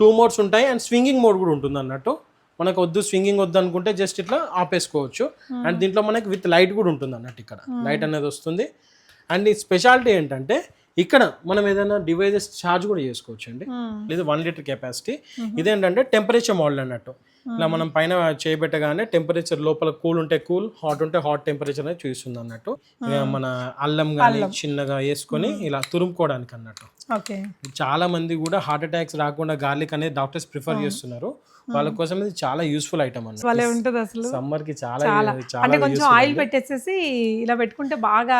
Two modes ఉంటాయి and swinging mode కూడా ఉంటుంది అన్నట్టు. మనకు వద్దు స్వింగింగ్ వద్దు అనుకుంటే జస్ట్ ఇట్లా ఆపేసుకోవచ్చు. అండ్ దీంట్లో మనకి విత్ లైట్ కూడా ఉంటుంది అన్నట్టు ఇక్కడ. లైట్ అనేది వస్తుంది. అండ్ ఈ స్పెషాలిటీ ఏంటంటే ఇక్కడ మనం ఏదైనా డివైజెస్ ఛార్జ్ కూడా చేసుకోవచ్చు అండి ఇది వన్ లీటర్ కెపాసిటీ ఇదేంటంటే టెంపరేచర్ మోడల్ అన్నట్టు. ఇలా మనం పైన చేయబెట్టగానే టెంపరేచర్ లోపల కూల్ ఉంటే కూల్ హాట్ ఉంటే హాట్ టెంపరేచర్ అనేది చూస్తుంది అన్నట్టు. మన అల్లం కానీ చిన్నగా వేసుకొని ఇలా తురుముకోవడానికి అన్నట్టు. ఓకే. చాలా మంది కూడా హార్ట్ అటాక్స్ రాకుండా గార్లిక్ అనేది డాక్టర్స్ ప్రిఫర్ చేస్తున్నారు. వాళ్ళ కోసం ఇది చాలా యూస్ఫుల్ ఐటమ్ ఉంటుంది అసలు. సమ్మర్కి చాలా. అంటే కొంచెం ఆయిల్ పెట్టేసేసి ఇలా పెట్టుకుంటే బాగా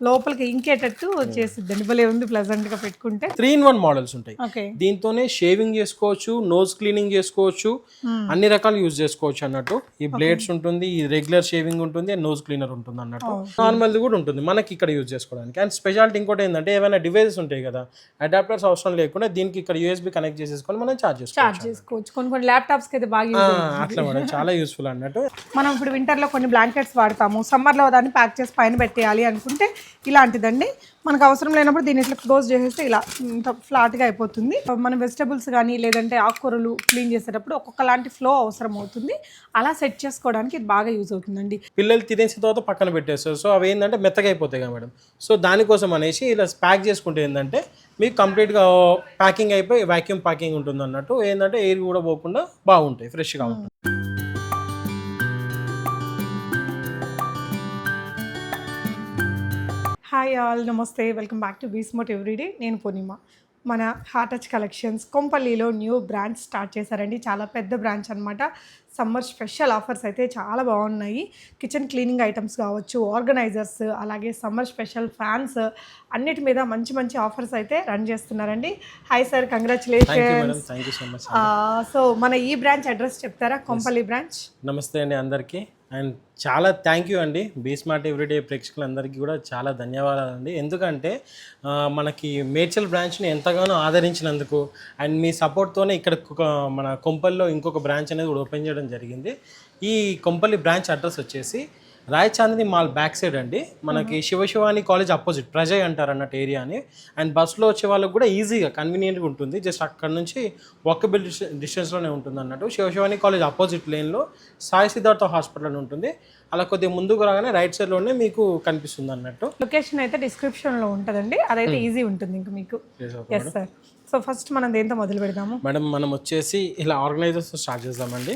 లోపలికి ఇంకేటట్టు చేసిద్దండి. భలే ఉంది ప్లెజెంట్గా పెట్టుకుంటే. త్రీ ఇన్ వన్ మోడల్స్ ఉంటాయి. దీంతోనే షేవింగ్ చేసుకోవచ్చు నోస్ క్లీనింగ్ చేసుకోవచ్చు అన్ని రకాలు యూజ్ చేసుకోవచ్చు అన్నట్టు. ఈ బ్లేడ్స్ ఉంటుంది ఈ రెగ్యులర్ షేవింగ్ ఉంటుంది నోస్ క్లీనర్ ఉంటుంది అన్నట్టు. నార్మల్ కూడా ఉంటుంది. మనకి ఇక్కడ యూజ్ చేసుకోవడానికి. అండ్ స్పెషాలిటీ ఇంకోటి ఏంటంటే ఏమైనా డివైసెస్ ఉంటాయి కదా అడాప్టర్స్ అవసరం లేకుండా దీనికి ఇక్కడ యూఎస్బి కనెక్ట్ చేసేసుకొని మనం చార్జ్ చేసుకోవచ్చు కొన్ని కొన్ని ల్యాప్టాప్స్కి అయితే బాగా అట్లా మేడం. చాలా యూస్ఫుల్ అన్నట్టు. మనం ఇప్పుడు winter లో కొన్ని బ్లాంకెట్స్ వాడతాము. సమ్మర్లో దాన్ని ప్యాక్ చేసి పైన పెట్టేయాలి అనుకుంటే ఇలాంటిదండి. మనకు అవసరం లేనప్పుడు దీన్ని ఇట్లా క్లోజ్ చేసేస్తే ఇలా ఇంత ఫ్లాట్గా అయిపోతుంది. మన వెజిటబుల్స్ కానీ లేదంటే ఆకుకూరలు క్లీన్ చేసేటప్పుడు ఒక్కొక్క లాంటి ఫ్లో అవసరం అవుతుంది అలా సెట్ చేసుకోవడానికి ఇది బాగా యూజ్ అవుతుందండి. పిల్లలు తినేసిన తర్వాత పక్కన పెట్టేస్తారు. సో అవి ఏంటంటే మెత్తగా అయిపోతాయి కదా మేడం. సో దానికోసం అనేసి ఇలా ప్యాక్ చేసుకుంటే ఏంటంటే మీకు కంప్లీట్గా ప్యాకింగ్ అయిపోయి వాక్యూమ్ ప్యాకింగ్ ఉంటుంది అన్నట్టు ఏంటంటే ఎయిర్ కూడా పోకుండా బాగుంటాయి ఫ్రెష్గా ఉంటాయి. హాయ్ ఆల్ నమస్తే. వెల్కమ్ బ్యాక్ టు బీస్మోట్ ఎవ్రీడే నేను పూర్ణిమ. మన హార్ట్ టచ్ కలెక్షన్స్ కొంపల్లిలో న్యూ బ్రాంచ్ స్టార్ట్ చేశారండి. చాలా పెద్ద బ్రాంచ్ అనమాట సమ్మర్ స్పెషల్ ఆఫర్స్ అయితే చాలా బాగున్నాయి. కిచెన్ క్లీనింగ్ ఐటమ్స్ కావచ్చు ఆర్గనైజర్స్ అలాగే సమ్మర్ స్పెషల్ ఫ్యాన్స్ అన్నిటి మీద మంచి మంచి ఆఫర్స్ అయితే రన్ చేస్తున్నారండి. Hi sir congratulations madam thank you so much so మన ఈ బ్రాంచ్ అడ్రస్ చెప్తారా? కొంపల్లి బ్రాంచ్ నమస్తే అండి అందరికీ. అండ్ చాలా థ్యాంక్ యూ అండి. బీస్మార్ట్ ఎవ్రీడే ప్రేక్షకులందరికీ కూడా చాలా ధన్యవాదాలు అండి ఎందుకంటే మనకి మేడ్చల్ బ్రాంచ్ని ఎంతగానో ఆదరించినందుకు అండ్ మీ సపోర్ట్తోనే ఇక్కడ ఒక- మన కొంపల్లో ఇంకొక బ్రాంచ్ అనేది కూడా ఓపెన్ చేయడం జరిగింది. ఈ కొంపల్లి బ్రాంచ్ అడ్రస్ వచ్చేసి Rai Chandini mall back side అండి. మనకి శివశివాని కాలేజ్ అపోజిట్ ప్రజయ్ అంటారు అన్నట్టు ఏరియా అని అండ్ బస్సులో వచ్చే వాళ్ళకి కూడా ఈజీగా కన్వీనియంట్గా ఉంటుంది. జస్ట్ అక్కడ నుంచి వాకబుల్ డిస్టెన్స్లోనే ఉంటుంది అన్నట్టు. శివశివాని కాలేజ్ అపోజిట్ లేన్లో సాయి సిద్ధార్థ హాస్పిటల్ అని ఉంటుంది. అలా కొద్దిగా ముందుకు రాగానే రైట్ సైడ్లోనే మీకు కనిపిస్తుంది అన్నట్టు. లొకేషన్ అయితే డిస్క్రిప్షన్లో ఉంటుందండి. అదైతే ఈజీ ఉంటుంది ఇంకా మీకు. ఎస్ సార్ సో ఫస్ట్ మనం దేంతో మొదలు పెడదాము? మేడం మనం వచ్చేసి ఇలా ఆర్గనైజర్స్ స్టార్ట్ చేద్దామండి.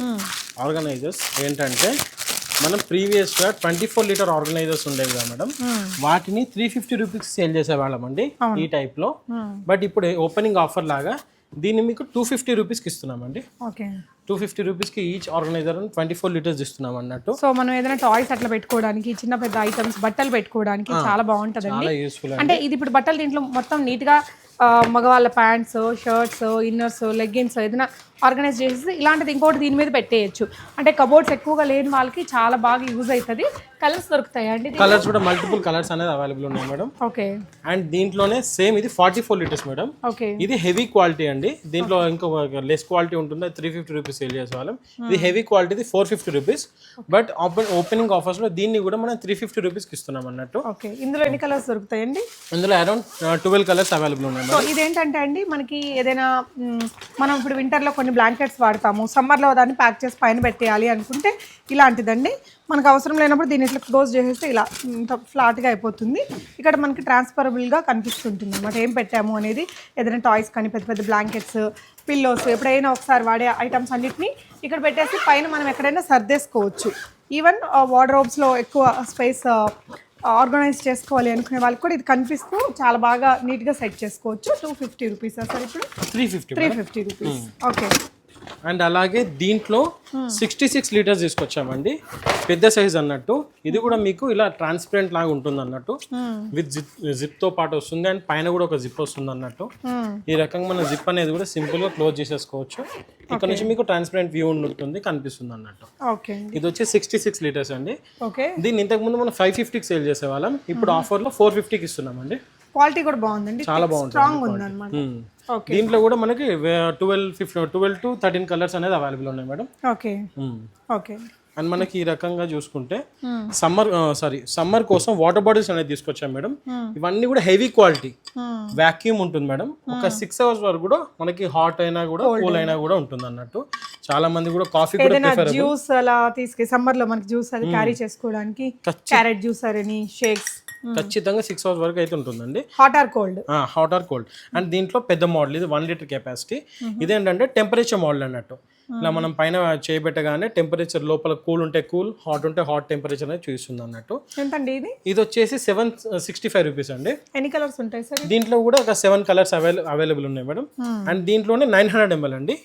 ఆర్గనైజర్స్ ఏంటంటే మనం ప్రీవియస్గా ట్వంటీ ఫోర్ లీటర్ ఆర్గనైజర్స్ ఉండేవి కదా మేడం వాటిని త్రీ ఫిఫ్టీ రూపీస్ సేల్ చేసేవాళ్ళం అండి ఈ టైప్లో బట్ ఇప్పుడు ఓపెనింగ్ ఆఫర్ లాగా దీన్ని మీకు టూ ఫిఫ్టీ రూపీస్కి ఇస్తున్నామండి ఓకే టూ ఫిఫ్టీ రూపీస్కి each organiser twenty four litres ఇస్తున్నాం అన్నట్టు. సో మనం ఏదైనా టాయ్స్ అట్లా పెట్టుకోవడానికి చిన్న పెద్ద ఐటమ్స్ బట్టలు పెట్టుకోవడానికి చాలా యూస్ఫుల్ అంటే ఇది ఇప్పుడు బట్టలు దీంట్లో మొత్తం నీట్గా మగవాళ్ళ ప్యాంట్స్ షర్ట్స్ ఇన్నర్స్ లెగ్గిన్స్ ఏదైనా ఆర్గనైజ్ చేసేసి ఇలాంటిది ఇంకోటి దీని మీద పెట్టేయచ్చు. అంటే కబోర్డ్స్ ఎక్కువగా లేని వాళ్ళకి చాలా బాగా యూజ్ అవుతుంది కలర్స్ దొరుకుతాయా అండి కలర్స్ కూడా మల్టిపుల్ కలర్స్ అనేది అవైలబుల్ ఉన్నాయి మేడం. ఓకే. అండ్ దీంట్లోనే సేమ్ ఇది forty four litres madam. Okay. ఇది హెవీ క్వాలిటీ అండి. దీంట్లో ఇంకో లెస్ క్వాలిటీ ఉంటుంది. త్రీ ఫిఫ్టీ రూపీస్ సేల్ చేసే వాళ్ళం ఇది heavy క్వాలిటీది four fifty rupees but open opening ఆఫర్స్లో దీన్ని కూడా మనం త్రీ ఫిఫ్టీ రూపీస్కి ఇస్తున్నాం అన్నట్టు. ఓకే. ఇందులో ఎన్ని కలర్స్ దొరుకుతాయండి ఇందులో అరౌండ్ ట్వెల్వ్ కలర్స్ అవైలబుల్ ఉన్నాయి సో ఇదేంటంటే అండి మనకి ఏదైనా మనం ఇప్పుడు వింటర్లో కొన్ని బ్లాంకెట్స్ వాడతాము. సమ్మర్లో దాన్ని ప్యాక్ చేసి పైన పెట్టేయాలి అనుకుంటే ఇలాంటిదండి. మనకు అవసరం లేనప్పుడు దీన్ని ఇట్లా క్లోజ్ చేసేస్తే ఇలా ఇంత ఫ్లాట్గా అయిపోతుంది. ఇక్కడ మనకి ట్రాన్స్ఫరబుల్గా కనిపిస్తుంటుంది అనమాట ఏం పెట్టాము అనేది? ఏదైనా టాయ్స్ కానీ పెద్ద పెద్ద బ్లాంకెట్స్ పిల్లోస్ ఎప్పుడైనా ఒకసారి వాడే ఐటమ్స్ అన్నిటిని ఇక్కడ పెట్టేసి పైన మనం ఎక్కడైనా సర్దేసుకోవచ్చు. ఈవెన్ వార్డ్రోబ్స్లో uh, ఎక్కువ స్పేస్ ఆర్గనైజ్ చేసుకోవాలి అనుకునే వాళ్ళకి కూడా ఇది కనిపిస్తూ చాలా బాగా నీట్గా సెట్ చేసుకోవచ్చు. టూ ఫిఫ్టీ రూపీస్ సార్ ఇప్పుడు? Three fifty three fifty rupees okay and అలాగే దీంట్లో సిక్స్టీ సిక్స్ లీటర్స్ తీసుకొచ్చామండి. పెద్ద సైజ్ అన్నట్టు. ఇది కూడా మీకు ఇలా ట్రాన్స్పరెంట్ లాగా ఉంటుంది అన్నట్టు విత్ జిప్ జిప్తో పాటు వస్తుంది అండ్ పైన కూడా ఒక జిప్ వస్తుంది అన్నట్టు. ఈ రకంగా మన జిప్ అనేది కూడా సింపుల్గా క్లోజ్ చేసేసుకోవచ్చు. ఇక్కడ నుంచి మీకు ట్రాన్స్పరెంట్ వ్యూ ఉంటుంది కనిపిస్తుంది అన్నట్టు. ఓకే ఇది వచ్చి సిక్స్టీ సిక్స్ లీటర్స్ అండి. ఓకే దీన్ని ఇంతకు ముందు మనం ఫైవ్ ఫిఫ్టీకి సేల్ చేసేవాళ్ళం. ఇప్పుడు ఆఫర్లో ఫోర్ ఫిఫ్టీకి ఇస్తున్నామండి. క్వాలిటీ కూడా బాగుందండి. చాలా బాగుంటుంది స్ట్రాంగ్. ఓకే దీంట్లో కూడా మనకి twelve fifty twelve to thirteen colours అనేది అవైలబుల్ ఉన్నాయి మేడం. ఓకే. ఓకే అండ్ మనకి ఈ రకంగా చూసుకుంటే సమ్మర్ సారీ సమ్మర్ కోసం వాటర్ బాటిల్స్ అనేది తీసుకొచ్చాం మేడం. ఇవన్నీ కూడా హెవీ క్వాలిటీ వాక్యూమ్ ఉంటుంది మేడం. ఒక సిక్స్ అవర్స్ వరకు కూడా మనకి హాట్ అయినా కూడా కూల్ అయినా కూడా ఉంటుంది అన్నట్టు. చాలా మంది కూడా కాఫీ కూడా జ్యూస్ అలా తీసుకు సమ్మర్లో మనకి జ్యూస్ అది క్యారీ చేసుకోవడానికి క్యారెట్ జ్యూసర్ అని షేక్స్ ఖచ్చితంగా సిక్స్ అవర్స్ వరకు అయితే ఉంటుందండి. Hot or cold hot or cold and దీంట్లో పెద్ద మోడల్ ఇది వన్ లీటర్ కెపాసిటీ ఇదేంటంటే టెంపరేచర్ మోడల్ అన్నట్టు. ఇలా మనం పైన చేయబెట్టగానే టెంపరేచర్ లోపల కూల్ ఉంటే కూల్ హాట్ ఉంటే హాట్ టెంపరేచర్ అనేది చూస్తుంది అన్నట్టు. ఎంతండి ఇది? ఇది వచ్చేసి సెవెన్ సిక్స్టీ ఫైవ్ రూపీస్ అండి. ఎన్ని కలర్స్ ఉంటాయి సార్ దీంట్లో కూడా ఒక సెవెన్ కలర్స్ అవైల అవైలబుల్ ఉన్నాయి మేడం. అండ్ దీంట్లోనే నైన్ హండ్రెడ్ ఎంఎల్ అండి.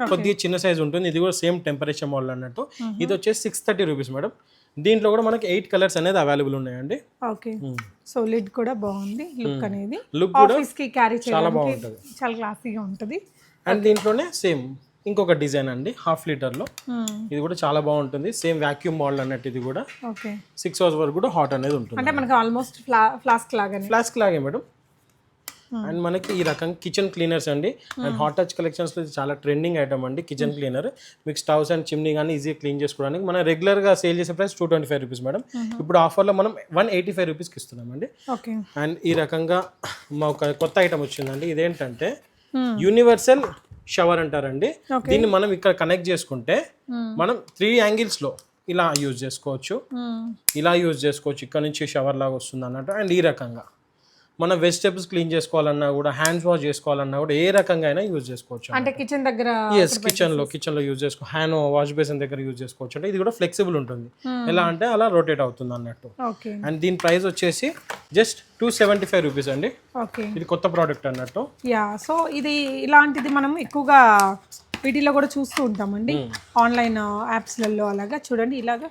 కొద్దిగా చిన్న సైజ్ ఉంటుంది. ఇది కూడా సేమ్ టెంపరేచర్ మోడల్ అన్నట్టు. ఇది వచ్చేసి సిక్స్ థర్టీ రూపీస్ మేడం. దీంట్లో కూడా మనకి ఎయిట్ కలర్స్ అనేది అవైలబుల్ ఉన్నాయండి. ఓకే. సో లిడ్ కూడా బాగుంది లుక్ అనేది. లుక్ కూడా క్యారీ చేయడానికి బాగుంటది. చాలా క్లాసీగా ఉంటుంది. అండ్ దీంట్లోనే సేమ్ ఇంకొక డిజైన్ అండి హాఫ్ లీటర్లో. ఇది కూడా చాలా బాగుంటుంది. సేమ్ వాక్యూమ్ మోడల్ అన్నట్టు ఇది కూడా. ఓకే సిక్స్ అవర్స్ వరకు కూడా హాట్ అనేది ఉంటుంది. అంటే మనకి ఆల్మోస్ట్ ఫ్లా ఫ్లాస్క్ లాగానే. ఫ్లాస్క్ లాగే మేడం. అండ్ మనకి ఈ రకం కిచెన్ క్లీనర్స్ అండి. అండ్ హాట్ టచ్ కలెక్షన్స్లో ఇది చాలా ట్రెండింగ్ ఐటమ్ అండి కిచెన్ క్లీనర్ మీకు స్టవ్స్ అండ్ చిమ్నీ కానీ ఈజీగా క్లీన్ చేసుకోవడానికి మనం రెగ్యులర్గా సేల్ చేసే price two twenty five rupees madam ఇప్పుడు ఆఫర్లో మనం వన్ ఎయిటీ ఫైవ్ రూపీస్కి ఇస్తున్నామండి ఓకే అండ్ ఈ రకంగా మా ఒక కొత్త ఐటమ్ వచ్చిందండి. ఇదేంటంటే యూనివర్సల్ షవర్ అంటారండి. దీన్ని మనం ఇక్కడ కనెక్ట్ చేసుకుంటే మనం త్రీ యాంగిల్స్లో ఇలా యూజ్ చేసుకోవచ్చు. ఇలా యూజ్ చేసుకోవచ్చు. ఇక్కడ నుంచి షవర్ లాగా వస్తుంది అన్నట్టు. అండ్ ఈ రకంగా. మనం వెజిటేబుల్స్ క్లీన్ చేసుకోవాలన్నా కూడా హ్యాండ్స్ వాష్ చేసుకోవాలన్నా కూడా ఏ రకంగా అయినా యూజ్ చేసుకోవచ్చు అంటే కిచెన్ దగ్గర ఎస్ కిచెన్లో కిచెన్లో యూజ్ చేసుకో హ్యాండ్ వాష్ బేసిన్ దగ్గర యూజ్ చేసుకోవచ్చు. అంటే ఇది కూడా ఫ్లెక్సిబుల్ ఉంటుంది. ఎలా అంటే అలా రొటేట్ అవుతుంది అన్నట్టు. ఓకే అండ్ దీని ప్రైస్ వచ్చేసి just two seventy five rupees అండి. ఓకే ఇది కొత్త ప్రోడక్ట్ అన్నట్టు. యా సో ఇది ఇలాంటిది మనం ఎక్కువగా వీటిలో కూడా చూస్తూ ఉంటామండి. ఆన్లైన్ యాప్స్లలో అలాగా చూడండి. ఇలాగా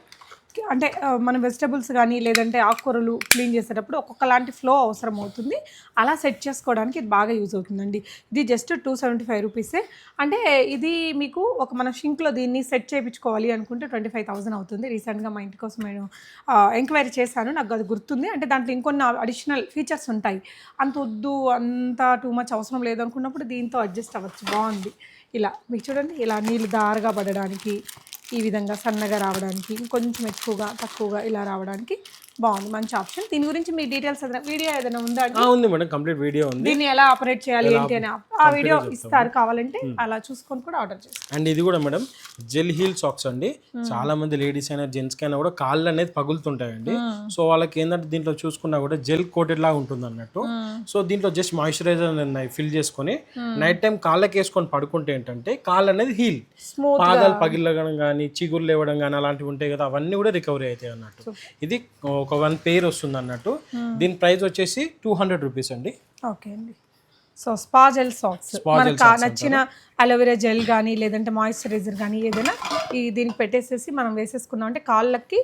అంటే మనం వెజిటబుల్స్ కానీ లేదంటే ఆకుకూరలు క్లీన్ చేసేటప్పుడు ఒక్కొక్కలాంటి ఫ్లో అవసరం అవుతుంది అలా సెట్ చేసుకోవడానికి ఇది బాగా యూజ్ అవుతుందండి. ఇది జస్ట్ టూ సెవెంటీ ఫైవ్ రూపీసే. అంటే ఇది మీకు ఒక మన షింక్లో దీన్ని సెట్ చేయించుకోవాలి అనుకుంటే ట్వంటీ ఫైవ్ థౌసండ్ అవుతుంది. రీసెంట్గా మా ఇంటి కోసం నేను ఎంక్వైరీ చేశాను. నాకు అది గుర్తుంది. అంటే దాంట్లో ఇంకొన్ని అడిషనల్ ఫీచర్స్ ఉంటాయి. అంత వద్దు అంత టూ మచ్ అవసరం లేదు అనుకున్నప్పుడు దీంతో అడ్జస్ట్ అవ్వచ్చు. బాగుంది. ఇలా మీకు చూడండి ఇలా నీళ్ళు దారగా పడడానికి ఈ విధంగా సన్నగా రావడానికి ఇంకొంచెం ఎక్కువగా తక్కువగా ఇలా రావడానికి బాగుంది మంచి ఆప్షన్ దీని గురించి మీ డీటెయిల్స్ ఏదైనా వీడియో ఏదైనా ఉందా అండి? ఉంది మేడం కంప్లీట్ వీడియో ఉంది. దీన్ని ఎలా ఆపరేట్ చేయాలి ఏంటి అని ఆ- వీడియో ఇస్తారు కావాలంటే అలా చూసుకొని కూడా ఆర్డర్ చేస్తారు. అండ్ ఇది కూడా మేడం జెల్ హీల్ సాక్స్ అండి. చాలా మంది లేడీస్ అయినా జెంట్స్ అయినా కూడా కాళ్ళు అనేది పగులుతుంటాయండి. సో వాళ్ళకి ఏంటంటే దీంట్లో చూసుకున్నా కూడా జెల్ కోటెడ్ లాగా ఉంటుంది అన్నట్టు. సో దీంట్లో జస్ట్ మాయిశ్చరైజర్ అనేది ఫిల్ చేసుకొని నైట్ టైం కాళ్ళకి వేసుకొని పడుకుంటే ఏంటంటే కాళ్ళు అనేది హీల్ పాదాలు పగిలగడం కానీ చిగురు లేవడం కానీ అలాంటివి ఉంటాయి కదా అవన్నీ కూడా రికవరీ అవుతాయి అన్నట్టు. ఇది ఒక వన్ పేర్ వస్తుంది అన్నట్టు. దీని ప్రైస్ వచ్చేసి టూ హండ్రెడ్ రూపీస్ అండి. ఓకే అండి. So spa gel socks. మనకు నచ్చిన అలోవెరా జెల్ కానీ లేదంటే మాయిశ్చరైజర్ కానీ ఏదైనా ఈ దీనికి పెట్టేసేసి మనం వేసేసుకున్నాం అంటే కాళ్ళకి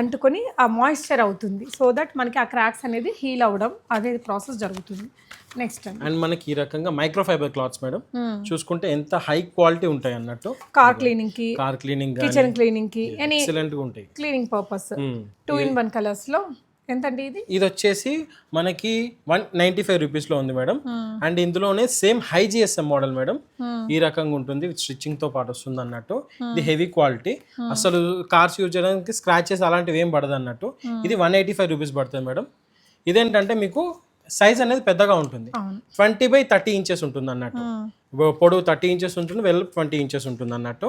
అంటుకొని ఆ మాయిశ్చర్ అవుతుంది. సో దట్ మనకి ఆ క్రాక్స్ అనేది హీల్ అవ్వడం అదే ప్రాసెస్ జరుగుతుంది. నెక్స్ట్ అండి అండ్ మనకి ఈ రకంగా మైక్రోఫైబర్ క్లాత్స్ మేడం చూసుకుంటే ఎంత హై క్వాలిటీ ఉంటాయి అన్నట్టు. కార్ క్లీనింగ్కి కార్ క్లీనింగ్ కిచెన్ క్లీనింగ్కి ఎనీ ఎక్సలెంట్గా ఉంటాయి. Cleaning purpose Hmm. Two in one కలర్స్లో ఎంతండి ఇది? ఇది వచ్చేసి మనకి వన్ నైన్టీ ఫైవ్ రూపీస్లో ఉంది మేడం అండ్ ఇందులోనే same high GSM model madam ఈ రకంగా ఉంటుంది. స్టిచ్చింగ్తో పాటు వస్తుంది అన్నట్టు. ఇది హెవీ క్వాలిటీ అసలు కార్స్ యూజ్ చేయడానికి స్క్రాచెస్ అలాంటివి ఏం పడదు అన్నట్టు ఇది వన్ ఎయిటీ ఫైవ్ రూపీస్ పడుతుంది మేడం ఇదేంటంటే మీకు సైజ్ అనేది పెద్దగా ఉంటుంది. ట్వంటీ బై థర్టీ ఇంచెస్ ఉంటుంది అన్నట్టు. పొడవు థర్టీ ఇంచెస్ ఉంటుంది వెల్ ట్వంటీ ఇంచెస్ ఉంటుంది అన్నట్టు.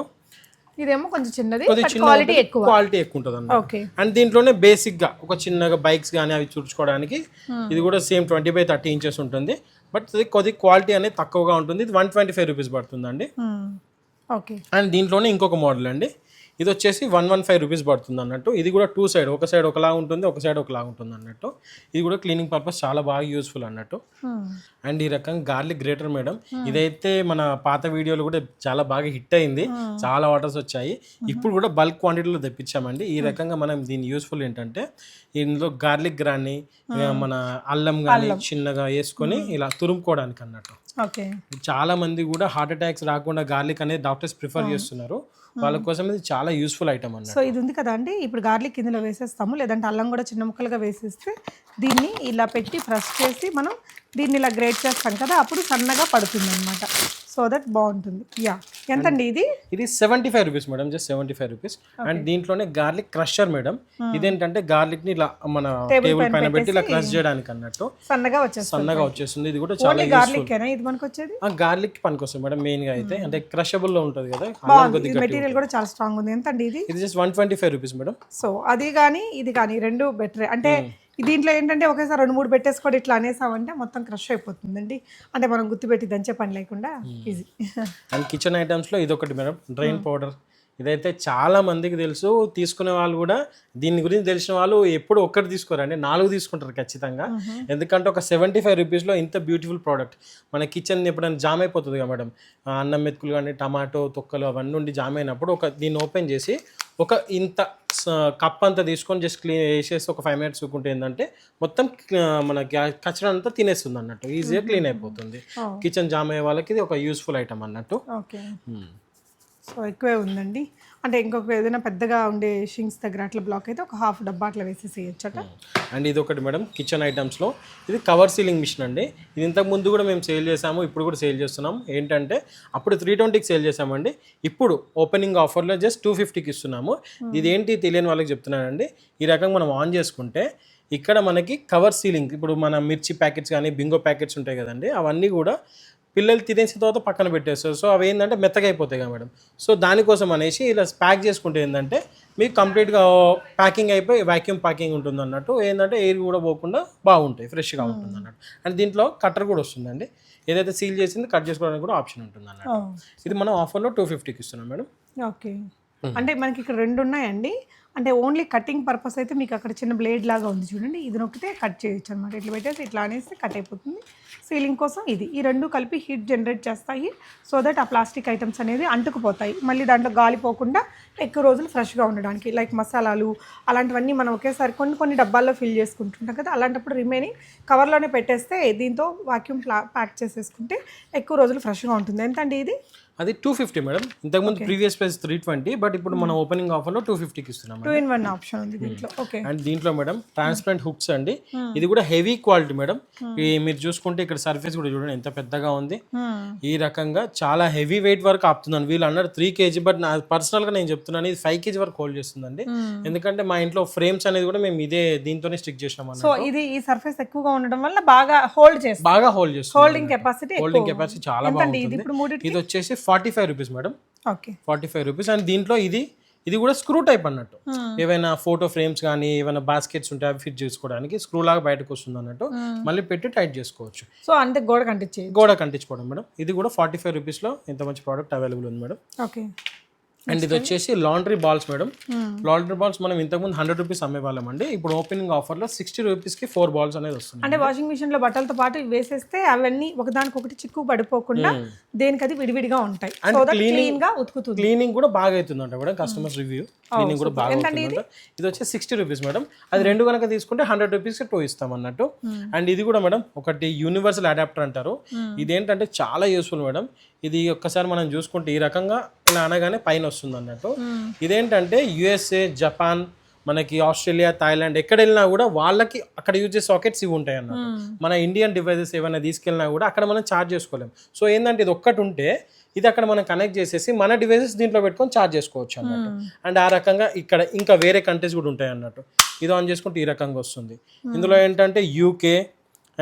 ఇదేమో కొంచెం చిన్నది క్వాలిటీ ఎక్కువ. క్వాలిటీ ఎక్కువ ఉంటుంది అన్నమాట అండ్ దీంట్లోనే బేసిక్గా ఒక చిన్నగా బైక్స్ కానీ అవి చూసుకోవడానికి ఇది కూడా same twenty by thirty inches ఉంటుంది. బట్ ఇది కొద్ది క్వాలిటీ అనేది తక్కువగా ఉంటుంది. ఇది వన్ ట్వంటీ ఫైవ్ రూపీస్ పడుతుందండి. ఓకే. అండ్ దీంట్లోనే ఇంకొక మోడల్ అండి. ఇది వచ్చేసి వన్ వన్ ఫైవ్ రూపీస్ పడుతుంది అన్నట్టు. ఇది కూడా టూ సైడ్ ఒక సైడ్ ఒకలా ఉంటుంది ఒక సైడ్ ఒకలా ఉంటుంది అన్నట్టు. ఇది కూడా క్లీనింగ్ పర్పస్ చాలా బాగా యూస్ఫుల్ అన్నట్టు. అండ్ ఈ రకం గార్లిక్ గ్రేటర్ మేడం. ఇదైతే మన పాత వీడియోలు కూడా చాలా బాగా హిట్ అయింది. చాలా ఆర్డర్స్ వచ్చాయి. ఇప్పుడు కూడా బల్క్ క్వాంటిటీలో తెప్పించామండి. ఈ రకంగా మనం దీని యూస్ఫుల్ ఏంటంటే ఇందులో గార్లిక్ కానీ మన అల్లం కానీ చిన్నగా వేసుకొని ఇలా తురుముకోవడానికి అన్నట్టు. ఓకే చాలా మంది కూడా హార్ట్ అటాక్స్ రాకుండా గార్లిక్ అనేది డాక్టర్స్ ప్రిఫర్ చేస్తున్నారు. వాళ్ళ కోసం ఇది చాలా యూస్ఫుల్ ఐటమ్ అన్నట్టు. సో ఇది ఉంది కదా అండి. ఇప్పుడు గార్లిక్ ఇందులో వేసేస్తాము లేదంటే అల్లం కూడా చిన్న ముక్కలుగా వేసేస్తే దీన్ని ఇలా పెట్టి ఫ్రెష్ చేసి మనం దీన్ని ఇలా గ్రేట్ చేస్తాం కదా అప్పుడు సన్నగా పడుతుంది అనమాట సో దట్ బాగుంటుంది. యా ఎంతండి ఇది? ఇది seventy five rupees madam just seventy five rupees and దీంట్లోనే గార్లిక్ క్రషర్ మేడం ఇదేంటంటే గార్లిక్ని ఇలా మన టేబుల్ పైన పెట్టి ఇలా క్రష్ చేయడానికి అన్నట్టు. సన్నగా వచ్చేస్తుంది. సన్నగా వచ్చేస్తుంది. ఇది కూడా చాలా గార్లిక్ ఇది మనకు వచ్చేది ఆ గార్లిక్ పనికొస్తుంది మేడం మెయిన్గా అయితే. అంటే క్రషబుల్లో ఉంటది కదా మెటీరియల్ కూడా చాలా స్ట్రాంగ్ ఉంది. ఎంతండి ఇది? ఇది just one twenty five rupees madam so అది కానీ ఇది కానీ రెండు బెటర్ అంటే దీంట్లో ఏంటంటే ఒకేసారి రెండు మూడు పెట్టేసుకోవడం ఇట్లా అనేసామంటే మొత్తం క్రష్ అయిపోతుందండి. అంటే మనం గుర్తుపెట్టి దంచే పని లేకుండా ఈజీ. అండ్ కిచెన్ ఐటమ్స్లో ఇది ఒకటి మేడం డ్రైన్ పౌడర్. ఇదైతే చాలా మందికి తెలుసు తీసుకునే వాళ్ళు కూడా దీని గురించి తెలిసిన వాళ్ళు ఎప్పుడు ఒక్కటి తీసుకోరండి నాలుగు తీసుకుంటారు ఖచ్చితంగా. ఎందుకంటే ఒక సెవెంటీ ఫైవ్ రూపీస్లో ఇంత బ్యూటిఫుల్ ప్రోడక్ట్. మన కిచెన్ ఎప్పుడైనా జామ్ అయిపోతుంది కదా మేడం. అన్నం మెతుకులు కానీ టమాటో తొక్కలు అవన్నీ ఉండి జామ్ అయినప్పుడు ఒక దీన్ని ఓపెన్ చేసి ఒక ఇంత కప్ అంతా తీసుకొని జస్ట్ క్లీన్ వేసేసి ఒక ఫైవ్ మినిట్స్ ఊకుంటే ఏంటంటే మొత్తం మన కచరా అంతా తినేస్తుంది అన్నట్టు. ఈజీగా క్లీన్ అయిపోతుంది. కిచెన్ జామ్ అయ్యే వాళ్ళకి ఇది ఒక యూస్ఫుల్ ఐటమ్ అన్నట్టు. ఓకే. సో ఎక్కువే ఉందండి. అంటే ఇంకొక ఏదైనా పెద్దగా ఉండే షింక్స్ దగ్గర అట్లా బ్లాక్ అయితే ఒక హాఫ్ డబ్బా అట్లా వేసేసి వేయచ్చట అండ్ ఇది ఒకటి మేడం కిచెన్ ఐటమ్స్లో ఇది కవర్ సీలింగ్ మిషన్ అండి. ఇది ఇంతకు ముందు కూడా మేము సేల్ చేసాము ఇప్పుడు కూడా సేల్ చేస్తున్నాం. ఏంటంటే అప్పుడు త్రీ ట్వంటీకి సేల్ చేసామండి. ఇప్పుడు ఓపెనింగ్ ఆఫర్లో జస్ట్ టూ ఫిఫ్టీకి ఇస్తున్నాము. ఇది ఏంటి తెలియని వాళ్ళకి చెప్తున్నానండి. ఈ రకంగా మనం ఆన్ చేసుకుంటే ఇక్కడ మనకి కవర్ సీలింగ్ ఇప్పుడు మన మిర్చి ప్యాకెట్స్ కానీ బింగో ప్యాకెట్స్ ఉంటాయి కదండి. అవన్నీ కూడా పిల్లలు తినేసిన తర్వాత పక్కన పెట్టేస్తారు. సో అవి ఏంటంటే మెత్తగా అయిపోతాయి కదా మేడం. సో దానికోసం అనేసి ఇలా ప్యాక్ చేసుకుంటే ఏంటంటే మీకు కంప్లీట్గా ప్యాకింగ్ అయిపోయి వ్యాక్యూమ్ ప్యాకింగ్ ఉంటుంది అన్నట్టు ఏంటంటే ఎయిర్ కూడా పోకుండా బాగుంటాయి ఫ్రెష్గా ఉంటుంది అన్నట్టు అండ్ దీంట్లో కట్టర్ కూడా వస్తుందండి. ఏదైతే సీల్ చేసింది కట్ చేసుకోవడానికి కూడా ఆప్షన్ ఉంటుంది అన్నట్టు ఇది మనం ఆఫర్లో టూ ఫిఫ్టీకి ఇస్తున్నాం మేడం. ఓకే. అంటే మనకి ఇక్కడ రెండు ఉన్నాయండి. అంటే ఓన్లీ కటింగ్ పర్పస్ అయితే మీకు అక్కడ చిన్న బ్లేడ్ లాగా ఉంది చూడండి. ఇది నొక్కితే కట్ చేయొచ్చు అనమాట ఇట్లా పెట్టేసి ఇట్లా అనేస్తే కట్ అయిపోతుంది. సీలింగ్ కోసం ఇది. ఈ రెండు కలిపి హీట్ జనరేట్ చేస్తాయి. సో దట్ ఆ ప్లాస్టిక్ ఐటమ్స్ అనేది అంటుకుపోతాయి. మళ్ళీ దాంట్లో గాలి పోకుండా ఎక్కువ రోజులు ఫ్రెష్గా ఉండడానికి లైక్ మసాలాలు అలాంటివన్నీ మనం ఒకేసారి కొన్ని కొన్ని డబ్బాల్లో ఫిల్ చేసుకుంటుంటాం కదా అలాంటప్పుడు రిమైనింగ్ కవర్లోనే పెట్టేస్తే దీంతో వాక్యూమ్ ప్లా ప్యాక్ చేసేసుకుంటే ఎక్కువ రోజులు ఫ్రెష్గా ఉంటుంది. ఎంత అండి ఇది? అది టూ ఫిఫ్టీ మేడం ఇంతకుముందు previous price three twenty but ఇప్పుడు మనం ఓపెనింగ్ ఆఫర్లో టూ ఫిఫ్టీకి ఇస్తున్నాం టూ ఇన్ వన్ ఆప్షన్ ఉంది దీంట్లో. ఓకే అండ్ దీంట్లో మేడం ట్రాన్స్పరెంట్ హుక్స్ అండి. ఇది కూడా హెవీ క్వాలిటీ మేడం ఈ మీరు చూసుకుంటే ఇక్కడ సర్ఫేస్ కూడా చూడండి ఎంత పెద్దగా ఉంది. ఈ రకంగా చాలా హెవీ వెయిట్ వరకు ఆపుతుందండి వీళ్ళు అన్నారు త్రీ కేజీ బట్ నా పర్సనల్గా నేను చెప్తున్నాను ఇది ఫైవ్ కేజీ వరకు హోల్డ్ చేస్తుందండి. ఎందుకంటే మా ఇంట్లో ఫ్రేమ్స్ అనేది కూడా మేము ఇదే దీంతోనే స్టిక్ చేసినాం సో ఇది ఈ సర్ఫేస్ ఎక్కువగా ఉండడం వల్ల బాగా హోల్డ్ చేస్తుంది. బాగా హోల్డ్ చేస్తుంది హోల్డింగ్ కెపాసిటీ హోల్డింగ్ కెపాసిటీ చాలా బాగుంటుంది. ఇది వచ్చేసి forty five rupees madam. Okay. Forty five rupees. And దీంట్లో ఇది ఇది కూడా స్క్రూ టైప్ అన్నట్టు. ఏవైనా ఫోటో ఫ్రేమ్స్ కానీ ఏమైనా బాస్కెట్స్ ఉంటే అవి ఫిట్ చేసుకోవడానికి స్క్రూ లాగా బయటకు వస్తుంది అన్నట్టు. మళ్ళీ పెట్టి టైట్ చేసుకోవచ్చు. సో అంతే గోడ కంటించేది గోడ కంటించుకోవడం మేడం. ఇది కూడా ఫార్టీ ఫైవ్ రూపీస్లో ఇంత మంచి ప్రోడక్ట్ అవైలబుల్ ఉంది మేడం. ఓకే. అండ్ ఇది వచ్చేసి laundry balls madam laundry balls మనం ఇంతకుముందు హండ్రెడ్ రూపీస్ అమ్మేవాళ్ళం అండి ఇప్పుడు ఓపెనింగ్ ఆఫర్లో సిక్స్టీ రూపీస్కి ఫోర్ బాల్స్ అనేది వస్తుంది. అంటే వాషింగ్ మిషన్లో బట్టలతో పాటు వేసేస్తే అవన్నీ ఒకదానికొకటి చిక్కు పడిపోకుండా దేనికి అది విడివిడిగా ఉంటాయి. సో దట్ క్లీన్గా ఉతుకుతుంది. క్లీనింగ్ కూడా బాగా అవుతుందంట మేడం కస్టమర్స్ రివ్యూ క్లీనింగ్ కూడా బాగా ఇది? వచ్చి సిక్స్టీ రూపీస్ మేడం అది రెండు కనుక తీసుకుంటే హండ్రెడ్ రూపీస్కి టూ ఇస్తాం అన్నట్టు అండ్ ఇది కూడా మేడం ఒకటి యూనివర్సల్ అడాప్టర్ అంటారు. ఇదేంటంటే చాలా యూస్ఫుల్ మేడం ఇది ఒక్కసారి మనం చూసుకుంటే ఈ రకంగా ఇలా అనగానే పైన వస్తుంది అన్నట్టు. ఇదేంటంటే యుఎస్ఏ జపాన్ మనకి ఆస్ట్రేలియా థాయిలాండ్ ఎక్కడ వెళ్ళినా కూడా వాళ్ళకి అక్కడ యూజ్ చేసే సాకెట్స్ ఇవి ఉంటాయి అన్నట్టు. మన ఇండియన్ డివైజెస్ ఏమైనా తీసుకెళ్ళినా కూడా అక్కడ మనం ఛార్జ్ చేసుకోలేం. సో ఏంటంటే ఇది ఒక్కటి ఉంటే ఇది అక్కడ మనం కనెక్ట్ చేసేసి మన డివైజెస్ దీంట్లో పెట్టుకొని ఛార్జ్ చేసుకోవచ్చు అన్నట్టు. అండ్ ఆ రకంగా ఇక్కడ ఇంకా వేరే కంట్రీస్ కూడా ఉంటాయి అన్నట్టు. ఇది ఆన్ చేసుకుంటే ఈ రకంగా వస్తుంది. ఇందులో ఏంటంటే యూకే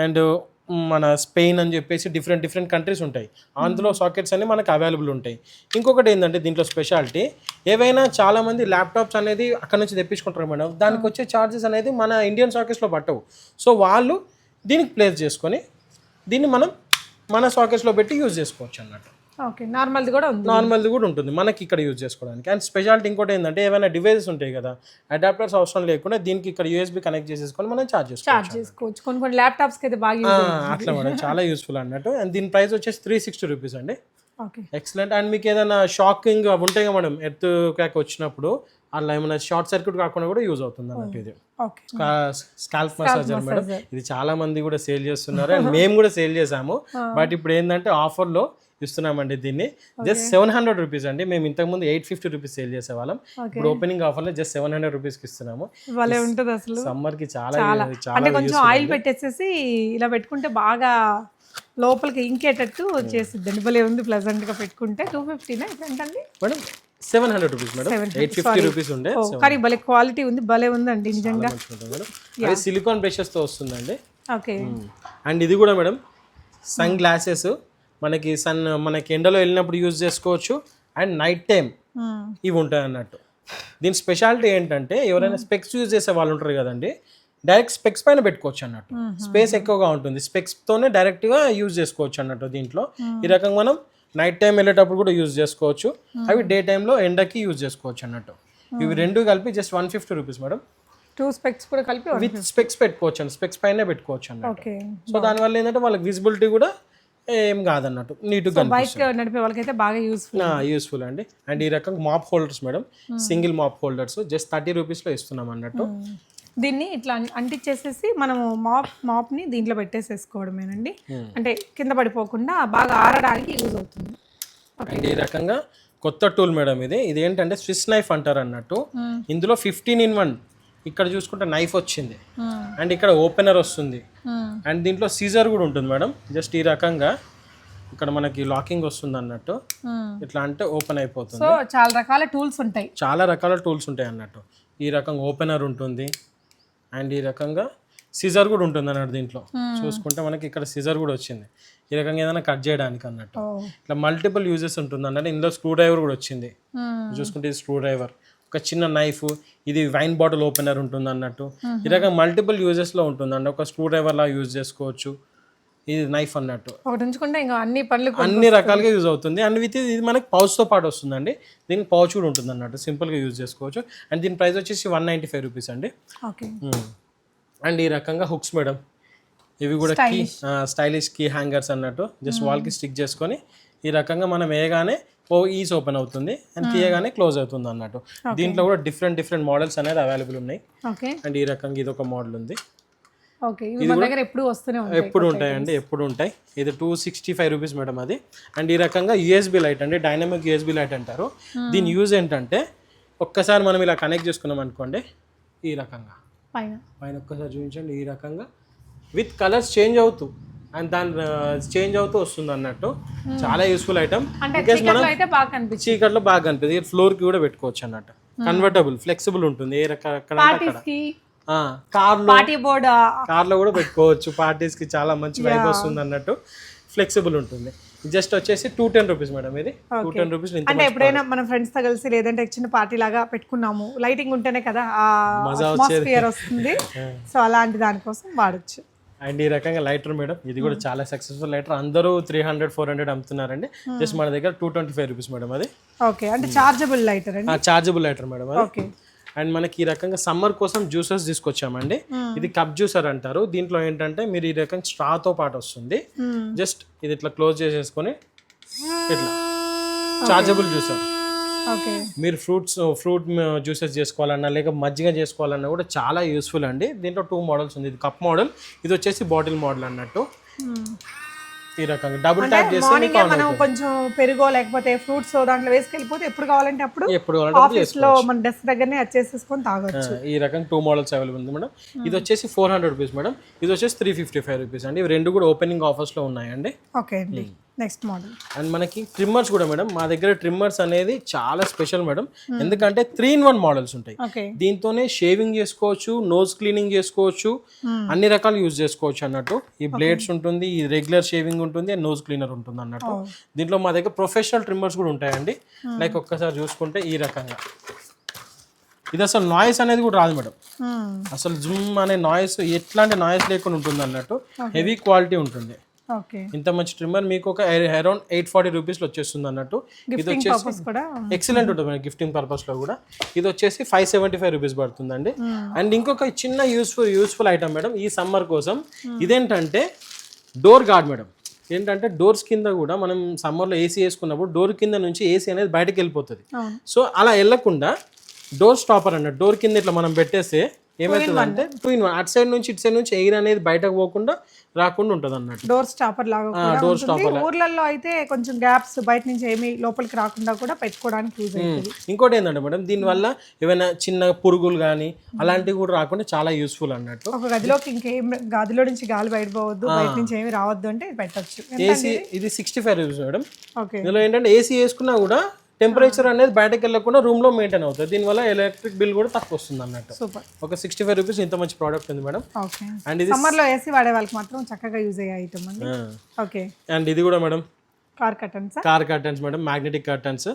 అండ్ మన స్పెయిన్ అని చెప్పేసి డిఫరెంట్ డిఫరెంట్ కంట్రీస్ ఉంటాయి. అందులో సాకెట్స్ అన్ని మనకు అవైలబుల్ ఉంటాయి. ఇంకొకటి ఏంటంటే దీంట్లో స్పెషాలిటీ. ఏవైనా చాలామంది ల్యాప్టాప్స్ అనేది అక్కడ నుంచి తెప్పించుకుంటారు మేడం. దానికి వచ్చే ఛార్జెస్ అనేది మన ఇండియన్ సాకెట్స్లో పట్టవు. సో వాళ్ళు దీనికి ప్లేస్ చేసుకొని దీన్ని మనం మన సాకెట్స్లో పెట్టి యూజ్ చేసుకోవచ్చు అన్నట్టు. ఓకే నార్మల్ది కూడా ఉంది. నార్మల్ది కూడా ఉంటుంది. మనకి ఇక్కడ యూజ్ చేసుకోవడానికి. అండ్ స్పెషాలిటీ ఇంకోటి ఏంటంటే ఏమైనా డివైసెస్ ఉంటాయి కదా అడాప్టర్స్ అవసరం లేకుండా దీనికి ఇక్కడ యూఎస్బి కనెక్ట్ చేసేసుకొని మనం చేసుకోవచ్చు చార్జ్ చేసుకోవచ్చు. కొన్ని కొన్ని అయితే బాగా అట్లా మేడం. చాలా యూస్ఫుల్ అన్నట్టు. అండ్ దీని ప్రైస్ వచ్చేసి త్రీ సిక్స్టీ రూపీస్ అండి. ఓకే. ఎక్సలెంట్ అండ్ మీకు ఏదైనా షాకింగ్ అవి ఉంటాయి కదా మేడం ఎర్త్ క్రాక్ వచ్చినప్పుడు అలా ఏమైనా షార్ట్ సర్క్యూట్ కాకుండా కూడా యూజ్ అవుతుంది అన్నట్టు ఇది. Scalp massager madam. ఇది చాలా మంది కూడా సేల్ చేస్తున్నారు. అండ్ మేము కూడా సేల్ చేసాము బట్ ఇప్పుడు ఏంటంటే ఆఫర్లో ఇస్తున్నామండి దీన్ని. జస్ట్ సెవెన్ హండ్రెడ్ రూపీస్ అండి. మేము ఇంతకుముందు ఎయిట్ ఫిఫ్టీ రూపీస్ సేల్ చేసేవాళ్ళం. ఇప్పుడు ఓపెనింగ్ ఆఫర్లో జస్ట్ సెవెన్ హండ్రెడ్ రూపీస్కి ఇస్తున్నాము. భలే ఉంటుంది అసలు. సమ్మర్కి చాలా అంటే కొంచెం ఆయిల్ పెట్టేసేసి ఇలా పెట్టుకుంటే బాగా లోపలికి ఇంకేటట్టు చేసిద్దండి భలే ఉంది ప్లెజెంట్గా పెట్టుకుంటే టూ ఫిఫ్టీనా ఎంతండి madam seven hundred rupees madam. Eight fifty rupees. ఉండే. ఓ, కానీ భలే క్వాలిటీ ఉంది భలే ఉందండి నిజంగా. మేడం. అది సిలికాన్ బ్రషెస్తో వస్తుందండి. ఓకే అండ్ ఇది కూడా మేడం సన్ గ్లాసెస్ మనకి సన్ మనకి ఎండలో వెళ్ళినప్పుడు యూజ్ చేసుకోవచ్చు. అండ్ నైట్ టైం ఇవి ఉంటాయి అన్నట్టు. దీని స్పెషాలిటీ ఏంటంటే ఎవరైనా స్పెక్స్ యూజ్ చేసే వాళ్ళు ఉంటారు కదండి డైరెక్ట్ స్పెక్స్ పైన పెట్టుకోవచ్చు అన్నట్టు. స్పేస్ ఎక్కువగా ఉంటుంది. స్పెక్స్తోనే డైరెక్ట్గా యూజ్ చేసుకోవచ్చు అన్నట్టు దీంట్లో. ఈ రకంగా మనం నైట్ టైం వెళ్ళేటప్పుడు కూడా యూజ్ చేసుకోవచ్చు. అవి డే టైంలో ఎండకి యూజ్ చేసుకోవచ్చు అన్నట్టు. ఇవి రెండు కలిపి just one fifty rupees madam. Two specs కూడా కలిపి విత్ స్పెక్స్ పెట్టుకోవచ్చు అండి. స్పెక్స్ పైన పెట్టుకోవచ్చు అన్నట్టు. సో దానివల్ల ఏంటంటే వాళ్ళకి విజిబిలిటీ కూడా ఏం కాదన్నట్టు నీట్గా బైక్ నడిపే వాళ్ళకైతే బాగా యూస్ఫుల్ యూస్ఫుల్ అండి. అండ్ ఈ రకంగా mop holders madam single mop holders just thirty రూపీస్లో ఇస్తున్నాం అన్నట్టు. దీన్ని ఇట్లా అం- అంటించేసేసి మనము మాప్ మాప్ని దీంట్లో పెట్టేసేసుకోవడమేనండి. అంటే కింద పడిపోకుండా బాగా ఆరడానికి యూజ్ అవుతుంది. అండ్ ఈ రకంగా కొత్త టూల్ మేడం ఇది. ఇది ఏంటంటే స్విస్ నైఫ్ అంటారు అన్నట్టు ఇందులో ఫిఫ్టీన్ ఇన్ వన్ ఇక్కడ చూసుకుంటే నైఫ్ వచ్చింది. అండ్ ఇక్కడ ఓపెనర్ వస్తుంది. అండ్ దీంట్లో సీజర్ కూడా ఉంటుంది మేడం. జస్ట్ ఈ రకంగా ఇక్కడ మనకి లాకింగ్ వస్తుంది అన్నట్టు. ఇట్లా అంటే ఓపెన్ అయిపోతుంది. సో చాలా రకాల టూల్స్ ఉంటాయి. చాలా రకాల టూల్స్ ఉంటాయి అన్నట్టు. ఈ రకంగా ఓపెనర్ ఉంటుంది. అండ్ ఈ రకంగా సిజర్ కూడా ఉంటుంది అన్నట్టు దీంట్లో. చూసుకుంటే మనకి ఇక్కడ సిజర్ కూడా వచ్చింది. ఈ రకంగా ఏదైనా కట్ చేయడానికి అన్నట్టు. ఇట్లా మల్టిపుల్ యూజెస్ ఉంటుంది అన్నట్టు. ఇందులో స్క్రూ డ్రైవర్ కూడా వచ్చింది. చూసుకుంటే ఇది స్క్రూ డ్రైవర్ ఒక చిన్న నైఫ్ ఇది వైన్ బాటిల్ ఓపెనర్ ఉంటుంది అన్నట్టు. ఈ రకంగా మల్టిపుల్ యూజెస్లో ఉంటుంది. అండి ఒక స్క్రూ డ్రైవర్ లా యూజ్ చేసుకోవచ్చు. ఇది నైఫ్ అన్నట్టు. ఒకటి ఉంచుకుంటే ఇంకా అన్ని పనులు అన్ని రకాలుగా యూజ్ అవుతుంది. అండ్ విత్ ఇది మనకి పౌచ్తో పాటు వస్తుందండి. దీనికి పౌచ్ కూడా ఉంటుంది అన్నట్టు. సింపుల్గా యూజ్ చేసుకోవచ్చు. అండ్ దీని ప్రైస్ వచ్చేసి వన్ నైంటీ ఫైవ్ రూపీస్ అండి అండ్ ఈ రకంగా హుక్స్ మేడం ఇవి కూడా కీ స్టైలిష్ కీ హ్యాంగర్స్ అన్నట్టు. జస్ట్ వాల్కి స్టిక్ చేసుకొని ఈ రకంగా మనం వేయగానే ఈజ్ ఓపెన్ అవుతుంది అండ్ తీయగానే క్లోజ్ అవుతుంది అన్నట్టు. దీంట్లో కూడా డిఫరెంట్ డిఫరెంట్ మోడల్స్ అనేది అవైలబుల్ ఉన్నాయి. అండ్ ఈ రకంగా ఇది ఒక మోడల్ ఉంది. ఎప్పుడు ఉంటాయి. ఎప్పుడు ఉంటాయండి ఎప్పుడు ఉంటాయి. ఇది two sixty five rupees madam అది. అండ్ ఈ రకంగా యూఎస్బి లైట్ అండి డైనమిక్ యూఎస్బి లైట్ అంటారు. దీని యూజ్ ఏంటంటే ఒక్కసారి మనం ఇలా కనెక్ట్ చేసుకున్నాం అనుకోండి ఈ రకంగా. పైన. పైన ఒక్కసారి చూపించండి ఈ రకంగా. విత్ కలర్స్ చేంజ్ అవుతూ. అండ్ దాని చేంజ్ అవుతూ వస్తుంది అన్నట్టు. చాలా యూస్ఫుల్ ఐటమ్ చీకట్లో బాగా కనిపిస్తుంది. ఫ్లోర్కి కూడా పెట్టుకోవచ్చు అన్నట్టు. కన్వర్టబుల్ ఫ్లెక్సిబుల్ ఉంటుంది. ఏ రక అక్కడ అంటే అక్కడ. పార్టీస్కి? కార్లో పార్టీ బోర్డ్ కార్లో కూడా పెట్టుకోవచ్చు. పార్టీస్కి చాలా మంచి వైబ్ వస్తుంది అన్నట్టు. ఫ్లెక్సిబుల్ ఉంటుంది. జస్ట్ వచ్చేసి టూ టెన్ రూపీస్ మేడం ఇది. టూ టెన్ రూపీస్ అంటే ఎప్పుడైనా మన ఫ్రెండ్స్తో కలిసి లేదంటే చిన్న పార్టీ లాగా పెట్టుకున్నాము. లైటింగ్ ఉంటేనే కదా వస్తుంది. సో అలాంటి దానికోసం వాడచ్చు. అండ్ ఈ రకంగా లైటర్ మేడం ఇది కూడా చాలా సక్సెస్ఫుల్ లైటర్. అందరూ త్రీ హండ్రెడ్ ఫోర్ హండ్రెడ్ అమ్ముతున్నారండి. జస్ట్ మన దగ్గర two twenty five rupees madam అది. ఓకే అంటే చార్జబుల్ లైటర్ అండి? చార్జబుల్ లైటర్ మేడం అది. ఓకే అండ్ మనకి ఈ రకంగా సమ్మర్ కోసం జ్యూసెస్ తీసుకొచ్చామండి. ఇది కప్ జ్యూసర్ అంటారు. దీంట్లో ఏంటంటే మీరు ఈ రకంగా స్ట్రాతో పాటు వస్తుంది. జస్ట్ ఇది ఇట్లా క్లోజ్ చేసేసుకొని ఇట్లా. చార్జబుల్ జ్యూసర్ మీరు ఫ్రూట్స్ ఫ్రూట్ జ్యూసెస్ చేసుకోవాలన్నా లేక మజ్జిగ చేసుకోవాలన్నా కూడా చాలా యూస్ఫుల్ అండి. దీంట్లో టూ మోడల్స్ ఉంది. ఇది కప్ మోడల్ ఇది వచ్చేసి బాటిల్ మోడల్ అన్నట్టు. ఈ రకంగా డబుల్ ట్యాప్ చేస్తే మనం కొంచెం పెరుగో లేకపోతే ఫ్రూట్స్ దాంట్లో వేసుకెళ్ళిపోతే ఎప్పుడు కావాలంటే అప్పుడు ఎప్పుడు కావాలంటే ఆఫీస్లో మన డెస్క్ దగ్గరనే వచ్చేసేసుకొని తాగొచ్చు. ఈ రకంగా టూ మోడల్స్ అవైలబుల్ ఉంది మేడం. ఇది వచ్చేసి ఫోర్ హండ్రెడ్ రూపీస్ మేడం. ఇది వచ్చేసి త్రీ ఫిఫ్టీ ఫైవ్ రూపీస్ అండి. ఇవి రెండు కూడా ఓపెనింగ్ ఆఫర్స్లో ఉన్నాయండి. ఓకే అండి. Next model. అండ్ మనకి ట్రిమ్మర్స్ కూడా మేడం మా దగ్గర ట్రిమ్మర్స్ అనేది చాలా స్పెషల్ మేడం. ఎందుకంటే త్రీ ఇన్ వన్ మోడల్స్ ఉంటాయి. దీంతోనే షేవింగ్ చేసుకోవచ్చు నోజ్ క్లీనింగ్ చేసుకోవచ్చు అన్ని రకాలు యూజ్ చేసుకోవచ్చు అన్నట్టు. ఈ బ్లేడ్స్ ఉంటుంది ఈ రెగ్యులర్ షేవింగ్ ఉంటుంది నోజ్ క్లీనర్ ఉంటుంది అన్నట్టు. దీంట్లో మా దగ్గర ప్రొఫెషనల్ ట్రిమ్మర్స్ కూడా ఉంటాయండి. లైక్ ఒక్కసారి చూసుకుంటే ఈ రకంగా. ఇది అసలు నాయిస్ అనేది కూడా రాదు మేడం. అసలు జుమ్ అనే నాయిస్ ఎట్లాంటి నాయిస్ లేకుండా ఉంటుంది అన్నట్టు. హెవీ క్వాలిటీ ఉంటుంది. ఇంత మంచి ట్రిమ్మర్ మీకు ఒక అరౌండ్ ఎయిట్ ఫార్టీ రూపీస్లో వచ్చేస్తుంది అన్నట్టు. ఇది వచ్చేసి పర్పస్ ఎక్సలెంట్ ఉంటుంది మనకి గిఫ్టింగ్ పర్పస్లో కూడా. ఇది వచ్చేసి ఫైవ్ సెవెంటీ ఫైవ్ రూపీస్ పడుతుందండి అండ్ ఇంకొక చిన్న యూస్ఫుల్ యూస్ఫుల్ ఐటమ్ మేడం ఈ సమ్మర్ కోసం ఇదేంటంటే డోర్ గార్డ్ మేడం. ఏంటంటే డోర్స్ కింద కూడా మనం సమ్మర్లో ఏసీ వేసుకున్నప్పుడు డోర్ కింద నుంచి ఏసీ అనేది బయటకు వెళ్ళిపోతుంది. సో అలా వెళ్ళకుండా డోర్ స్టాపర్ అన్నట్టు డోర్ కింద ఇట్లా మనం పెట్టేస్తే ఏమవుతుంది అంటే టూ ఇన్ వన్ అటు సైడ్ నుంచి ఇటు సైడ్ నుంచి ఎయిర్ అనేది బయటకు పోకుండా రాకుండా ఉంటుంది అన్నట్టు డోర్ స్టాపర్ లాగా డోర్ ఉంటుంది. ఊర్లలో అయితే కొంచెం గ్యాప్స్ బయట నుంచి ఏమి లోపలికి రాకుండా కూడా పెట్టుకోవడానికి యూజ్ అవుతుంది. ఇంకోటి ఏంటంటే మేడం దీనివల్ల ఏమైనా చిన్న పురుగులు కానీ అలాంటివి కూడా రాకుండా చాలా యూస్ఫుల్ అన్నట్టు. ఒక గదిలోకి ఇంకేం గదిలో నుంచి గాలి బయట పోవద్దు బయట నుంచి ఏమి రావద్దు అంటే పెట్టచ్చు. ఏసీ ఇది? Sixty five rupees madam. Okay ఇందులో ఏంటంటే ఏసీ వేసుకున్నా కూడా టెంపరేచర్ అనేది బయటకు వెళ్ళకుండా రూమ్లో మెయింటైన్ అవుతుంది. దీనివల్ల ఎలక్ట్రిక్ బిల్ కూడా తక్కువ వస్తుంది అన్నట్టు. సూపర్ ఒక సిక్స్టీ ఫైవ్ రూపీస్ ఇంత మంచి ప్రోడక్ట్ ఉంది మేడం. ఓకే అండ్ ఇది సమ్మర్లో ఏసీ వాడే వాళ్ళకి మాత్రం చక్కగా యూజ్ అయ్యే ఐటమ్ అండి. ఓకే అండ్ ఇది కూడా madam. Car curtains car curtains madam. Magnetic curtains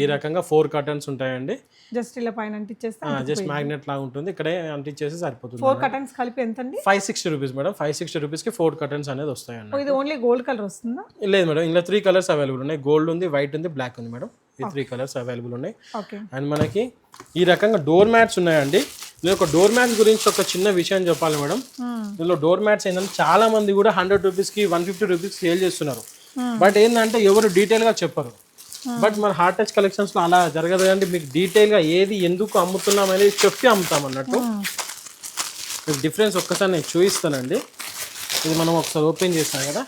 ఈ రకంగా ఫోర్ కర్టన్స్ ఉంటాయండి. జస్ట్ ఇలా పైన అంటించేస్తే జస్ట్ మ్యాగ్నెట్ లాగా ఉంటుంది. ఇక్కడే అంటించేసి సరిపోతుంది ఫోర్ కటన్స్ కలిపి ఎంత అండి five sixty rupees madam five sixty రూపీస్కి ఫోర్ కర్టన్స్ అనేది వస్తాయండి ఓ, ఇది ఓన్లీ గోల్డ్ కలర్ వస్తుందా? లేదు మేడం. ఇందులో త్రీ కలర్స్ అవైలబుల్ ఉన్నాయి. గోల్డ్ ఉంది వైట్ ఉంది బ్లాక్ ఉంది మేడం. ఈ త్రీ కలర్స్ అవైలబుల్ ఉన్నాయి. అండ్ మనకి ఈ రకంగా డోర్ మ్యాట్స్ ఉన్నాయండి. నేను ఒక డోర్ మ్యాట్స్ గురించి ఒక చిన్న విషయం చెప్పాలి మేడం. ఇందులో డోర్ మ్యాట్స్ ఏంటంటే చాలా మంది కూడా హండ్రెడ్ రూపీస్కి వన్ ఫిఫ్టీ రూపీస్ సేల్ చేస్తున్నారు. బట్ ఏంటంటే ఎవరు డీటెయిల్గా చెప్పరు. బట్ మన హార్ట్ టచ్ కలెక్షన్స్లో అలా జరగదు కండి మీకు డీటెయిల్గా ఏది ఎందుకు అమ్ముతున్నాం అనేది చెప్పి అమ్ముతాం అన్నట్టు. మీకు డిఫరెన్స్ ఒక్కసారి నేను చూపిస్తానండి. ఇది మనం ఒకసారి ఓపెన్ చేస్తాం కదా.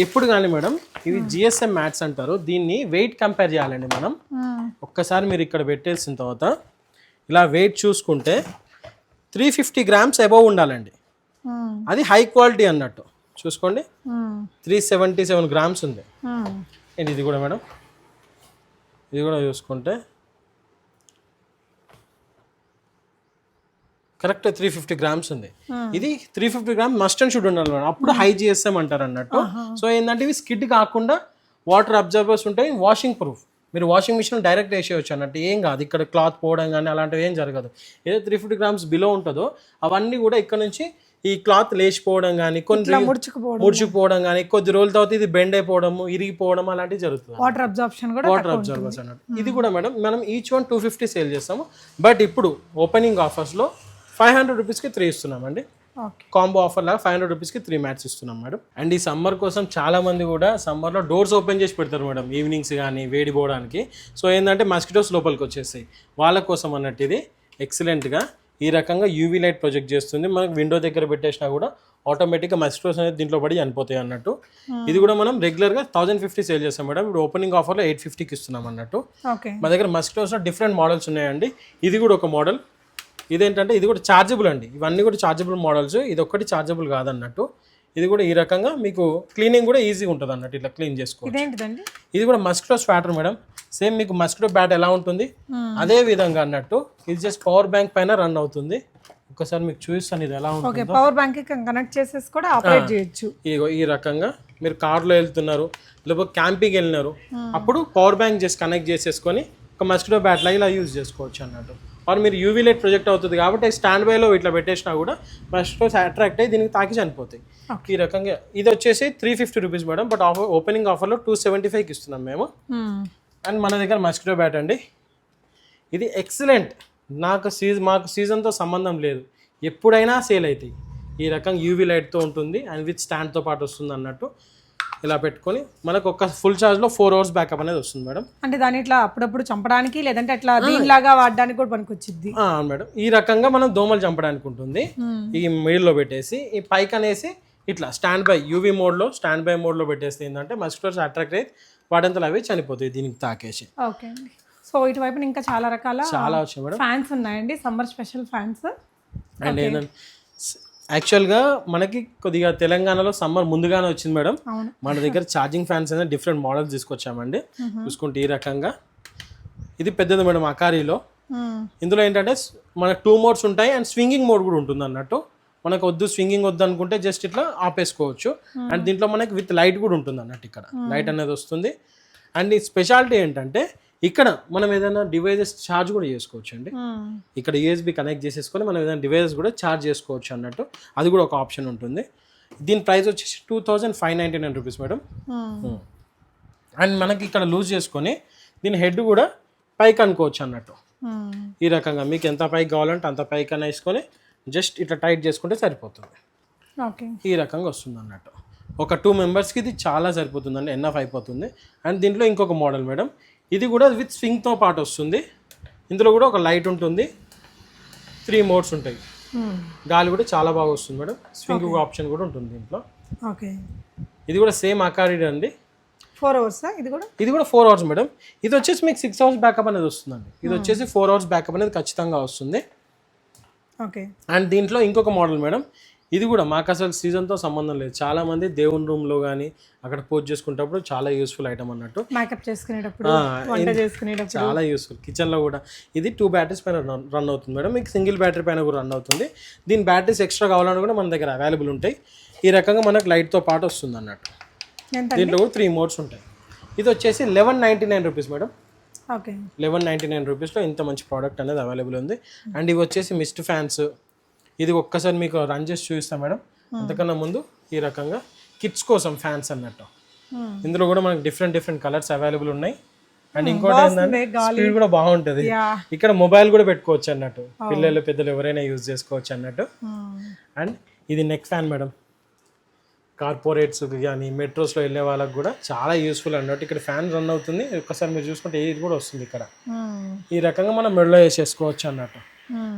ఎప్పుడు కానీ మేడం ఇది జిఎస్ఎం మ్యాట్స్ అంటారు. దీన్ని వెయిట్ కంపేర్ చేయాలండి మనం ఒక్కసారి మీరు ఇక్కడ పెట్టేసిన తర్వాత ఇలా వెయిట్ చూసుకుంటే త్రీ ఫిఫ్టీ గ్రామ్స్ అబవ్ ఉండాలండి. అది హై క్వాలిటీ అన్నట్టు. చూసుకోండి. త్రీ సెవెంటీ సెవెన్ గ్రామ్స్ ఉంది. ఇది కూడా మేడం? ఇది కూడా చూసుకుంటే కరెక్ట్ త్రీ ఫిఫ్టీ గ్రామ్స్ ఉంది. ఇది three fifty gram must and should ఉండాలి మేడం. అప్పుడు హై జిఎస్ఎం అంటారు అన్నట్టు. సో ఏంటంటే ఇవి స్కిడ్ కాకుండా వాటర్ అబ్జర్వర్స్ ఉంటాయి వాషింగ్ ప్రూఫ్ మీరు వాషింగ్ మిషన్ డైరెక్ట్ వేసేయచ్చు అన్నట్టు. ఏం కాదు ఇక్కడ క్లాత్ పోవడం కానీ అలాంటివి ఏం జరగదు. ఏదో త్రీ ఫిఫ్టీ గ్రామ్స్ బిలో ఉంటుందో అవన్నీ కూడా ఇక్కడ నుంచి ఈ క్లాత్ లేచిపోవడం కానీ కొన్ని ముడుచుకుపోవడం కానీ కొద్ది రోజుల తర్వాత ఇది బెండ్ అయిపోవడము ఇరిగిపోవడం అలాంటివి జరుగుతుంది. వాటర్ అబ్జార్ప్షన్ కూడా వాటర్ అబ్జర్వర్స్ అన్నట్టు. ఇది కూడా మేడం మనం each one two fifty sale చేస్తాము. బట్ ఇప్పుడు ఓపెనింగ్ ఆఫర్స్లో ఫైవ్ హండ్రెడ్ రూపీస్కి త్రీ ఇస్తున్నామండి. కాంబో ఆఫర్ లాగా ఫైవ్ హండ్రెడ్ రూపీస్కి త్రీ మ్యాట్స్ ఇస్తున్నాం మేడం. అండ్ ఈ సమ్మర్ కోసం చాలా మంది కూడా సమ్మర్లో డోర్స్ ఓపెన్ చేసి పెడతారు మేడం ఈవినింగ్స్ కానీ వేడి పోవడానికి. సో ఏంటంటే మస్కిటోస్ లోపలికి వచ్చేస్తాయి వాళ్ళ కోసం అన్నట్టు ఇది ఎక్సలెంట్గా ఈ రకంగా యూవీ లైట్ ప్రొజెక్ట్ చేస్తుంది. మనకి విండో దగ్గర పెట్టేసినా కూడా ఆటోమేటిక్గా మస్కిటోస్ అనేది దీంట్లో పడి చనిపోతాయి అన్నట్టు. ఇది కూడా మనం రెగ్యులర్గా థౌసండ్ ఫిఫ్టీ సేల్ చేస్తాం మేడం. ఇప్పుడు ఓపెనింగ్ ఆఫర్లో ఎయిట్ ఫిఫ్టీకి ఇస్తున్నాం అన్నట్టు. ఓకే మా దగ్గర మస్కిటోస్లో డిఫరెంట్ మోడల్స్ ఉన్నాయండి. ఇది కూడా ఒక మోడల్ ఇదేంటంటే ఇది కూడా ఛార్జబుల్ అండి. ఇవన్నీ కూడా ఛార్జబుల్ మోడల్స్ ఇది ఒక్కటి ఛార్జబుల్ కాదన్నట్టు. ఇది కూడా ఈ రకంగా మీకు క్లీనింగ్ కూడా ఈజీగా ఉంటుంది అన్నట్టు ఇట్లా క్లీన్ చేసుకోవచ్చు. ఇదేంటిదండి? ఇది కూడా మస్కిటో స్వాటర్ మేడం సేమ్ మీకు మస్కిటో బ్యాట్ ఎలా ఉంటుంది? అదే విధంగా అన్నట్టు. ఇది జస్ట్ పవర్ బ్యాంక్ పైన రన్ అవుతుంది. ఒకసారి మీకు చూపిస్తాను ఇది ఎలా ఉంటుంది. పవర్ బ్యాంక్ కనెక్ట్ చేసేసి కూడా ఆపరేట్ చేయొచ్చు. ఈ రకంగా మీరు కార్లో వెళ్తున్నారు లేకపోతే క్యాంపింగ్ వెళ్ళినారు అప్పుడు పవర్ బ్యాంక్ చేసి కనెక్ట్ చేసేసుకొని ఒక మస్కిటో బ్యాట్ లాగా ఇలా యూజ్ చేసుకోవచ్చు అన్నట్టు. ఆర్ మీరు యూవీ లైట్ ప్రొజెక్ట్ అవుతుంది కాబట్టి స్టాండ్ బైలో ఇట్లా పెట్టేసినా కూడా మస్కిటోస్ అట్రాక్ట్ అయ్యి దీనికి తాకి చనిపోతాయి. ఈ రకంగా ఇది వచ్చేసి three fifty rupees madam but offer opening ఆఫర్లో టూ సెవెంటీ ఫైవ్కి ఇస్తున్నాం మేము. అండ్ మన దగ్గర మస్కిటో బ్యాట్ అండి. ఇది ఎక్సలెంట్ నాకు సీజ్ మాకు సీజన్తో సంబంధం లేదు. ఎప్పుడైనా సేల్ అవుతాయి. ఈ రకంగా యూవీ లైట్తో ఉంటుంది అండ్ విత్ స్టాండ్తో పాటు వస్తుంది అన్నట్టు. ఇలా పెట్టుకొని మనకు ఒక ఫుల్ ఛార్జ్లో ఫోర్ అవర్స్ బ్యాకప్ అనేది వస్తుంది మేడం. అంటే దాన్ని ఇట్లా అప్పుడప్పుడు చంపడానికి లేదంటే అట్లా దీనిలాగా వాడడానికి కూడా అవును మేడం. ఈ రకంగా మనం దోమలు చంపడానికి ఉంటుంది. ఈ మిడిల్లో పెట్టేసి ఈ పైకి అనేసి ఇట్లా స్టాండ్ బై యూవీ మోడ్లో స్టాండ్ బై మోడ్లో పెట్టేస్తే ఏంటంటే మస్కిటోస్ అట్రాక్ట్ అయ్యి వాటంతలో అవి చనిపోతాయి దీనికి తాకేసి. ఓకే అండి. సో ఇటువైపున ఇంకా చాలా రకాల చాలా వచ్చాయి మేడం. ఫ్యాన్స్ ఉన్నాయండి. Summer special fans. అండ్ ఏంటంటే యాక్చువల్గా మనకి కొద్దిగా తెలంగాణలో సమ్మర్ ముందుగానే వచ్చింది మేడం. మన దగ్గర ఛార్జింగ్ ఫ్యాన్స్ అనేది డిఫరెంట్ మోడల్స్ తీసుకొచ్చామండి. చూసుకుంటే ఈ రకంగా. ఇది పెద్దది మేడం అకారీలో. ఇందులో ఏంటంటే మనకు టూ మోడ్స్ ఉంటాయి అండ్ స్వింగింగ్ మోడ్ కూడా ఉంటుంది అన్నట్టు. మనకు వద్దు స్వింగింగ్ వద్దు అనుకుంటే జస్ట్ ఇట్లా ఆపేసుకోవచ్చు. అండ్ దీంట్లో మనకి విత్ లైట్ కూడా ఉంటుంది అన్నట్టు ఇక్కడ. లైట్ అనేది వస్తుంది. అండ్ ఈ స్పెషాలిటీ ఏంటంటే ఇక్కడ మనం ఏదైనా డివైజెస్ ఛార్జ్ కూడా చేసుకోవచ్చు అండి ఇక్కడ యూఎస్బి కనెక్ట్ చేసేసుకొని మనం ఏదైనా డివైజెస్ కూడా ఛార్జ్ చేసుకోవచ్చు అన్నట్టు. అది కూడా ఒక ఆప్షన్ ఉంటుంది. దీని ప్రైస్ వచ్చేసి two thousand five ninety nine rupees madam and మనకి ఇక్కడ లూజ్ చేసుకొని దీని హెడ్ కూడా పైకి అనుకోవచ్చు అన్నట్టు. ఈ రకంగా మీకు ఎంత పైకి కావాలంటే అంత పైకి అని వేసుకొని జస్ట్ ఇట్లా టైట్ చేసుకుంటే సరిపోతుంది. ఓకే. ఈ రకంగా వస్తుంది అన్నట్టు. ఒక టూ మెంబర్స్కి ఇది చాలా సరిపోతుందండి ఎన్ఎఫ్ అయిపోతుంది. అండ్ దీంట్లో ఇంకొక మోడల్ మేడం ఇది కూడా విత్ స్వింగ్తో పాటు వస్తుంది. ఇందులో కూడా ఒక లైట్ ఉంటుంది. త్రీ మోడ్స్ ఉంటాయి. గాలి కూడా చాలా బాగా వస్తుంది మేడం. స్వింగ్ ఆప్షన్ కూడా ఉంటుంది దీంట్లో. ఓకే ఇది కూడా సేమ్ అకారిడ్ అండి. ఫోర్ అవర్సా ఇది కూడా? ఇది కూడా ఫోర్ అవర్స్ మేడం. ఇది వచ్చేసి మీకు సిక్స్ అవర్స్ బ్యాకప్ అనేది వస్తుందండి. ఇది వచ్చేసి ఫోర్ అవర్స్ బ్యాకప్ అనేది ఖచ్చితంగా వస్తుంది. ఓకే అండ్ దీంట్లో ఇంకొక మోడల్ మేడం. ఇది కూడా మాకు అసలు సీజన్తో సంబంధం లేదు. చాలా మంది దేవుని రూమ్లో కానీ అక్కడ పూజ చేసుకునేటప్పుడు చాలా యూస్ఫుల్ ఐటమ్ అన్నట్టు. మేకప్ చేసుకునేటప్పుడు వంట చాలా యూస్ఫుల్ కిచెన్లో కూడా. ఇది టూ బ్యాటరీస్ పైన రన్ రన్ అవుతుంది మేడం. మీకు సింగిల్ బ్యాటరీ పైన కూడా రన్ అవుతుంది. దీని బ్యాటరీస్ ఎక్స్ట్రా కావాలన్నా కూడా మన దగ్గర అవైలబుల్ ఉంటాయి. ఈ రకంగా మనకు లైట్తో పాటు వస్తుంది అన్నట్టు. దీంట్లో కూడా త్రీ మోడ్స్ ఉంటాయి. ఇది వచ్చేసి eleven ninety nine rupees madam. Okay. Eleven ninety nine రూపీస్లో ఇంత మంచి ప్రోడక్ట్ అనేది అవైలబుల్ ఉంది. అండ్ ఇవి వచ్చేసి మిస్ట్ ఫ్యాన్స్ ఇది ఒక్కసారి మీకు రన్ చేసి చూపిస్తాం మేడం. అంతకన్నా ముందు ఈ రకంగా కిడ్స్ కోసం ఫ్యాన్స్ అన్నట్టు. ఇందులో కూడా మనకి డిఫరెంట్ డిఫరెంట్ కలర్స్ అవైలబుల్ ఉన్నాయి. అండ్ ఇంకోటి ఏంటంటే స్పీడ్ కూడా బాగుంటుంది. ఇక్కడ మొబైల్ కూడా పెట్టుకోవచ్చు అన్నట్టు. పిల్లలు పెద్దలు ఎవరైనా యూజ్ చేసుకోవచ్చు అన్నట్టు. అండ్ ఇది నెక్ ఫ్యాన్ మేడం. కార్పొరేట్స్ కానీ మెట్రోస్లో వెళ్ళే వాళ్ళకి కూడా చాలా యూస్ఫుల్ అన్నట్టు. ఇక్కడ ఫ్యాన్ రన్ అవుతుంది. ఒక్కసారి మీరు చూసుకుంటే ఇది కూడా వస్తుంది ఇక్కడ. ఈ రకంగా మనం మెడలో వేసేసుకోవచ్చు అన్నట్టు.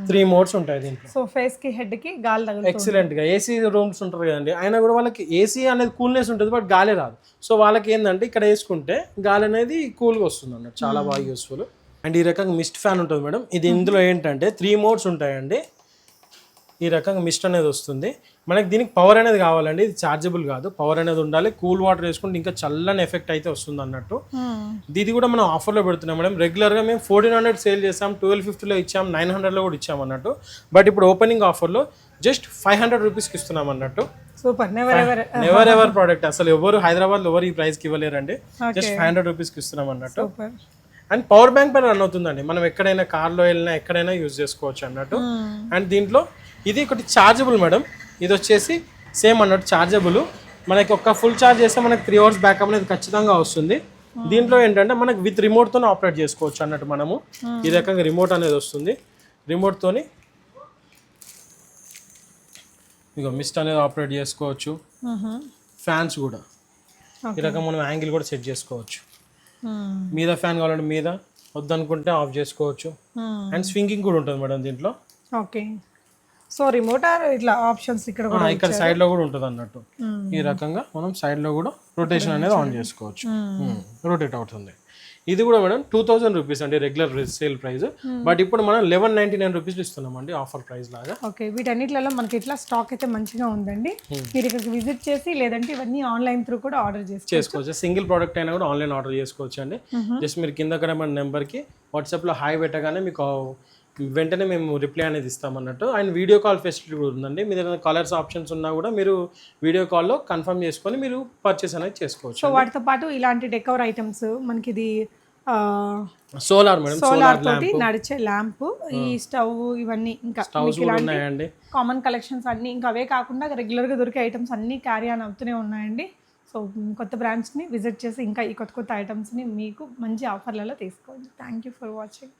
త్రీ మోడ్స్ ఉంటాయి దీంట్లో. సో ఫేస్కి హెడ్కి గాలి తగులుతుంది ఎక్సలెంట్గా. ఏసీ రూమ్స్ ఉంటారు కదండి. అయినా కూడా వాళ్ళకి ఏసీ అనేది కూల్నెస్ ఉంటుంది బట్ గాలి రాదు. సో వాళ్ళకి ఏంటంటే ఇక్కడ వేసుకుంటే గాలి అనేది కూల్గా వస్తుంది అన్నట్టు చాలా బాగా యూస్ఫుల్ అండ్ ఈ రకంగా మిస్ట్ ఫ్యాన్ ఉంటుంది మేడం. ఇది ఇందులో ఏంటంటే త్రీ మోడ్స్ ఉంటాయండి. ఈ రకంగా మిస్ట్ అనేది వస్తుంది. మనకి దీనికి పవర్ అనేది కావాలండి. ఇది చార్జబుల్ కాదు. పవర్ అనేది ఉండాలి. కూల్ వాటర్ వేసుకుంటే ఇంకా చల్లని ఎఫెక్ట్ అయితే వస్తుంది అన్నట్టు. ఇది కూడా మనం ఆఫర్లో పెడుతున్నాం మేడం. రెగ్యులర్గా మేము ఫోర్టీన్ హండ్రెడ్ సేల్ చేసాం ట్వెల్వ్ ఫిఫ్టీలో ఇచ్చాం నైన్ హండ్రెడ్లో కూడా ఇచ్చాం అన్నట్టు. బట్ ఇప్పుడు ఓపెనింగ్ ఆఫర్లో జస్ట్ ఫైవ్ హండ్రెడ్ రూపీస్కి ఇస్తున్నాం అన్నట్టు. సూపర్ నెవర్ ఎవర్ ప్రోడక్ట్ అసలు ఎవరు హైదరాబాద్లో ఎవరు ఈ ప్రైస్కి ఇవ్వలేరండి. జస్ట్ ఫైవ్ హండ్రెడ్ రూపీస్కి ఇస్తున్నాం అన్నట్టు. అండ్ పవర్ బ్యాంక్ పైన రన్ అవుతుందండి. మనం ఎక్కడైనా కార్లో వెళ్ళినా ఎక్కడైనా యూజ్ చేసుకోవచ్చు అన్నట్టు. అండ్ దీంట్లో ఇది ఒకటి చార్జబుల్ మేడం. ఇది వచ్చేసి సేమ్ అన్నట్టు చార్జబుల్ మనకి ఒక ఫుల్ ఛార్జ్ చేస్తే మనకి త్రీ అవర్స్ బ్యాకప్ అనేది ఖచ్చితంగా వస్తుంది. దీంట్లో ఏంటంటే మనకి విత్ రిమోట్తోనే ఆపరేట్ చేసుకోవచ్చు అన్నట్టు మనము. ఈ రకంగా రిమోట్ అనేది వస్తుంది. రిమోట్తోని ఇక మిస్ట్ అనేది ఆపరేట్ చేసుకోవచ్చు. ఫ్యాన్స్ కూడా. ఈ రకంగా మనం యాంగిల్ కూడా సెట్ చేసుకోవచ్చు. మీద ఫ్యాన్ కావాలంటే మీద వద్దనుకుంటే ఆఫ్ చేసుకోవచ్చు. అండ్ స్వింగింగ్ కూడా ఉంటుంది మేడం దీంట్లో. ఓకే సో రిమోట్ ఆర్ ఇట్లా ఆప్షన్స్ ఇక్కడ కూడా ఇక్కడ సైడ్లో కూడా ఉంటుంది అన్నట్టు. ఈ రకంగా మనం సైడ్లో కూడా రొటేషన్ అనేది ఆన్ చేసుకోవచ్చు. రొటేట్ అవుతుంది ఇది కూడా మేడం టూ థౌసండ్ రూపీస్ అండి రెగ్యులర్ సేల్ ప్రైస్ బట్ ఇప్పుడు మనం లెవెన్ నైన్టీ నైన్ రూపీస్ ఇస్తున్నాం అండి ఆఫర్ ప్రైస్ లాగా. ఓకే వీటన్నిటిలలో మనకి ఇట్లా స్టాక్ అయితే మంచిగా ఉందండి? మీరు ఇక్కడికి విజిట్ చేసి లేదంటే ఇవన్నీ ఆన్లైన్ త్రూ కూడా ఆర్డర్ చేసి చేసుకోవచ్చు. సింగిల్ ప్రోడక్ట్ అయినా కూడా ఆన్లైన్ ఆర్డర్ చేసుకోవచ్చు అండి జస్ట్ మీరు కింద మన నెంబర్కి వాట్సాప్లో హాయ్ పెట్టగానే మీకు వెంటనే మేము రిప్లై అనేది ఇస్తామన్నట్టు. అండ్ వీడియో కాల్ ఫెసిలిటీ కూడా ఉందండి. మీ దగ్గర కలర్స్ ఆప్షన్స్ ఉన్నా కూడా మీరు వీడియో కాల్లో కన్ఫర్మ్ చేసుకొని మీరు పర్చేస్ అనేది చేసుకోవచ్చు సో వాటితో పాటు ఇలాంటి డెకవర్ ఐటమ్స్ మనకి ఇది సోలార్ మేడం సోలార్ తోటి నడిచే ల్యాంప్ ఈ స్టవ్ ఇవన్నీ ఇంకా ఉన్నాయండి. కామన్ కలెక్షన్స్ అన్ని ఇంకా అవే కాకుండా రెగ్యులర్గా దొరికే ఐటమ్స్ అన్నీ క్యారీ ఆన్ అవుతూనే ఉన్నాయండి. సో కొత్త బ్రాంచ్ని విజిట్ చేసి ఇంకా ఈ కొత్త కొత్త ఐటమ్స్ని మీకు మంచి ఆఫర్లలో తీసుకోండి. Thank you for watching